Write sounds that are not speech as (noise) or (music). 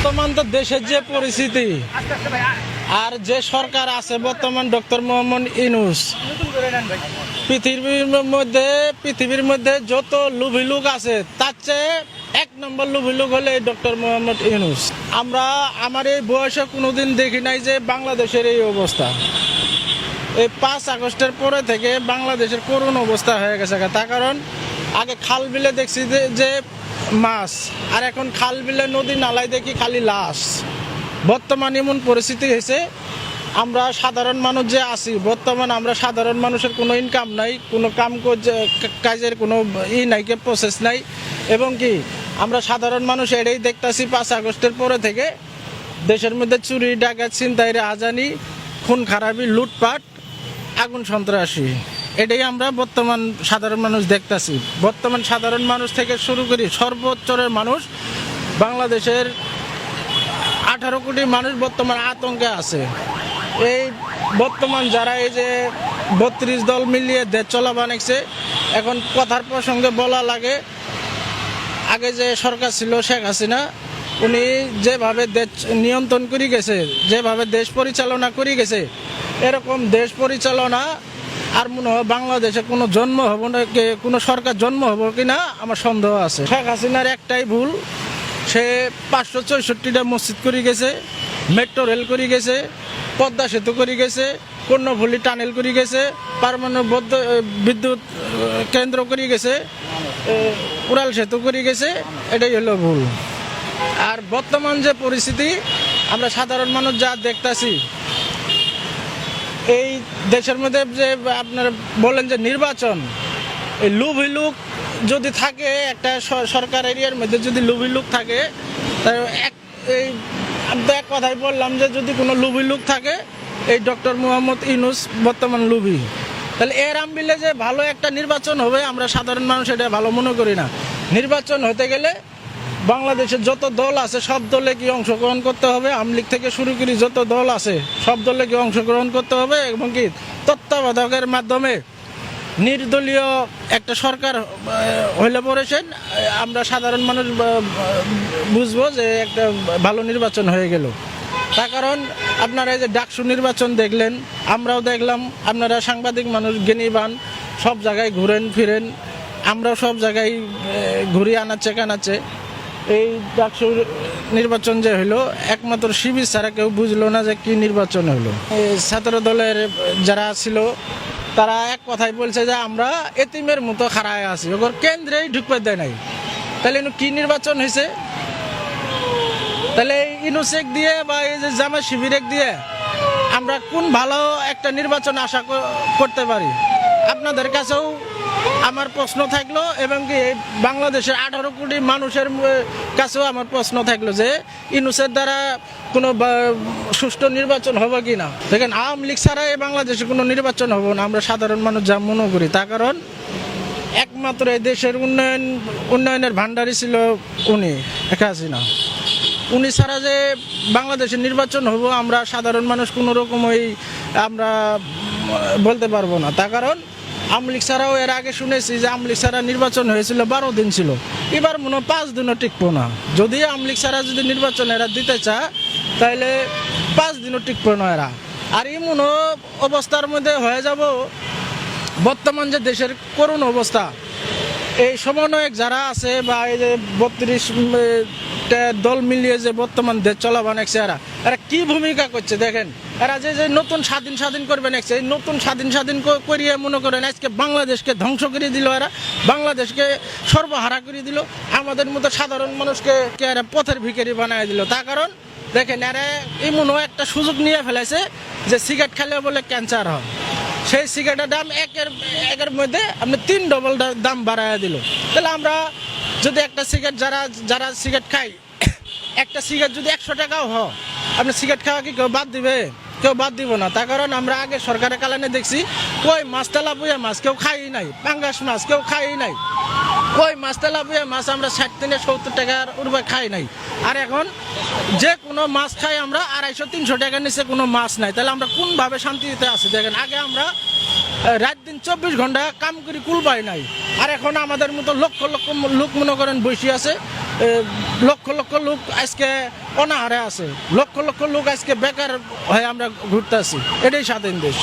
বর্তমান তো দেশের যে পরিস্থিতি আর যে সরকার আছে বর্তমান ডক্টর মোহাম্মদ ইনুস পৃথিবীর মধ্যে পৃথিবীর মধ্যে যত লুভি আছে, তার চেয়ে এক নম্বর লুভি লোক হলে ডক্টর মোহাম্মদ ইনুস আমরা আমার এই বয়সে কোনোদিন দেখি নাই যে বাংলাদেশের এই অবস্থা। এই পাঁচ আগস্টের পরে থেকে বাংলাদেশের করুণ অবস্থা হয়ে গেছে তার কারণ, আগে খাল বিলে দেখছি যে মাছ। আর এখন খাল বিলে নদী নালায় দেখি খালি লাশ। বর্তমান এমন পরিস্থিতি হয়েছে, আমরা সাধারণ মানুষ যে আছি, বর্তমান আমরা সাধারণ মানুষের কোনো ইনকাম নাই, কোনো কাম কাজের কোনো ই নাই কে প্রসেস নাই। এবং কি, আমরা সাধারণ মানুষ এটাই দেখতাছি পাঁচ আগস্টের পরে থেকে, দেশের মধ্যে চুরি, ডাকাত, ছিনতাই রাজানি খুন, খারাপি, লুটপাট, আগুন সন্ত্রাসী। এটাই আমরা বর্তমান সাধারণ মানুষ দেখতাছি। বর্তমান সাধারণ মানুষ থেকে শুরু করি সর্বোচ্চরের মানুষ। বাংলাদেশের আঠারো কোটি মানুষ বর্তমান আতঙ্কে আছে। এই বর্তমান যারা এই যে বত্রিশ দল মিলিয়ে দেশ চলা বানাইছে এখন কথার প্রসঙ্গে বলা লাগে, আগে যে সরকার ছিল শেখ হাসিনা, উনি যেভাবে দেশ নিয়ন্ত্রণ করে গেছে, যেভাবে দেশ পরিচালনা করে গেছে, এরকম দেশ পরিচালনা আর মনে হয় বাংলাদেশে কোনো জন্ম হব না কোনো সরকার জন্ম হব কি না আমার সন্দেহ আছে। শেখ হাসিনার একটাই ভুল, সে পাঁচশো চৌষট্টিটা মসজিদ করে গেছে মেট্রো রেল করে গেছে, পদ্মা সেতু করে গেছে, কর্ণফুলি টানেল করে গেছে, পারমাণবিক বিদ্যুৎ কেন্দ্র করে গেছে উড়াল সেতু করে গেছে, এটাই হলো ভুল। আর বর্তমান যে পরিস্থিতি, আমরা সাধারণ মানুষ যা দেখতাছি এই দেশের মধ্যে যে আপনার বলেন যে নির্বাচন, এই লুভি লুক যদি থাকে, একটা সরকার এরিয়ার মধ্যে যদি লুভি লুক থাকে এক, এই এক কথাই বললাম যে যদি কোনো লুভি লুক থাকে, এই ডক্টর মোহাম্মদ ইনুস বর্তমান লুভি। তাহলে এর আমবিলে যে ভালো একটা নির্বাচন হবে, আমরা সাধারণ মানুষ এটা ভালো মনে করি না। নির্বাচন হতে গেলে বাংলাদেশের যত দল আছে সব দলে কি অংশগ্রহণ করতে হবে? আমলিগ থেকে শুরু করি যত দল আছে সব দলে কি অংশগ্রহণ করতে হবে? এবং কি তত্ত্বাবধায়কের মাধ্যমে নির্দলীয় একটা সরকার হইলে পড়েছেন আমরা সাধারণ মানুষ বুঝব যে একটা ভালো নির্বাচন হয়ে গেল। তার কারণ আপনারা এই যে ডাকসু নির্বাচন দেখলেন আমরাও দেখলাম আপনারা সাংবাদিক মানুষ জ্ঞানীবান সব জায়গায় ঘুরেন ফিরেন আমরাও সব জায়গায় আহ, ঘুরি আনাচ্ছে কানাচ্ছে। এই ডাকসু নির্বাচন যে হলো একমাত্র শিবির ছাড়া কেউ বুঝলো না যে কি নির্বাচন হলো ছাত্র দলের যারা ছিল, তারা এক কথাই বলছে যে আমরা এতিমের মতো খাড়ায় আছি, ওগর কেন্দ্রেই ঢুকতে দেয় নাই। তাহলে কি নির্বাচন হয়েছে তাহলে এই ইনুসেক দিয়ে বা এই যে জামা শিবিরেক দিয়ে আমরা কোন ভালো একটা নির্বাচন আশা করতে পারি? আপনাদের কাছেও আমার প্রশ্ন থাকল এবং কি বাংলাদেশের আঠারো কোটি মানুষের কাছেও আমার প্রশ্ন থাকল যে ইনুসের দ্বারা কোনো সুষ্ঠু নির্বাচন হবে কি না? দেখেন, আওয়ামী লীগ ছাড়া এই বাংলাদেশে কোনো নির্বাচন হবে না। আমরা সাধারণ মানুষ যা মনে করি তার কারণ একমাত্র এই দেশের উন্নয়ন, উন্নয়নের ভান্ডারই ছিল উনি শেখ হাসিনা। উনি ছাড়া যে বাংলাদেশের নির্বাচন হব আমরা সাধারণ মানুষ কোনো রকম ওই আমরা বলতে পারব না। তার কারণ আমলিক ছাড়াও এর আগে শুনেছি যে আমলিক ছাড়া নির্বাচন হয়েছিল বারো দিন ছিল। এবার মনে পাঁচ দিনও টিকবো না। যদি আমলিক ছাড়া যদি নির্বাচন এরা দিতে চায় তাহলে পাঁচ দিনও টিকবো না এরা। আর এমন অবস্থার মধ্যে হয়ে যাব, বর্তমান যে দেশের করুণ অবস্থা, এই সমন্বয়ক যারা আছে বা এই যে বত্রিশ দল মিলিয়ে যে বর্তমান দেশ চলা বানাইছে এরা এরা কি ভূমিকা করছে দেখেন? এরা যে যে নতুন স্বাধীন স্বাধীন করবে নাকছে এই নতুন স্বাধীন স্বাধীন করিয়ে মনে করেন, আজকে বাংলাদেশকে ধ্বংস করে দিল এরা, বাংলাদেশকে সর্বহারা করে দিল, আমাদের মতো সাধারণ মানুষকে এরা পথের ভিখারি বানায় দিল। তার কারণ, দেখেন, এরা এমনও একটা সুযোগ নিয়ে ফেলেছে যে সিগারেট খেলে বলে ক্যান্সার হয়। সেই সিগারেটের দাম একের একের মধ্যে আপনি তিন ডবল দাম বাড়ায় দিল। তাহলে আমরা যদি একটা সিগারেট যারা যারা সিগারেট খাই (coughs) একটা সিগারেট যদি একশো টাকাও হয়, আপনি সিগারেট খাওয়া কি কেউ বাদ দিবে? কেউ বাদ দিব না। তার কারণ আমরা আগে সরকারের কালানে দেখছি, কই মাছ তেলা পুয়া মাছ কেউ খাই নাই, পাঙ্গাস মাছ কেউ খাই নাই। কই মাছ তেলা পুয়া মাছ আমরা ষাট থেকে সত্তর টাকার উর্বে খাই নাই। আর এখন যে কোনো মাছ খাই আমরা আড়াইশো, তিনশো টাকার নিচে কোনো মাছ নাই। তাহলে আমরা কোনভাবে শান্তিতে আছি? দেখেন, আগে আমরা রাত দিন চব্বিশ ঘণ্টা কাম করি, কুল পাই নাই। আর এখন আমাদের মতো লক্ষ লক্ষ লোক মনে করেন বসে আছে। লক্ষ লক্ষ লোক আজকে অনাহারে আছে। লক্ষ লক্ষ লোক আজকে বেকার হয়ে আমরা ঘুরতে আছি। এটাই স্বাধীন দেশ।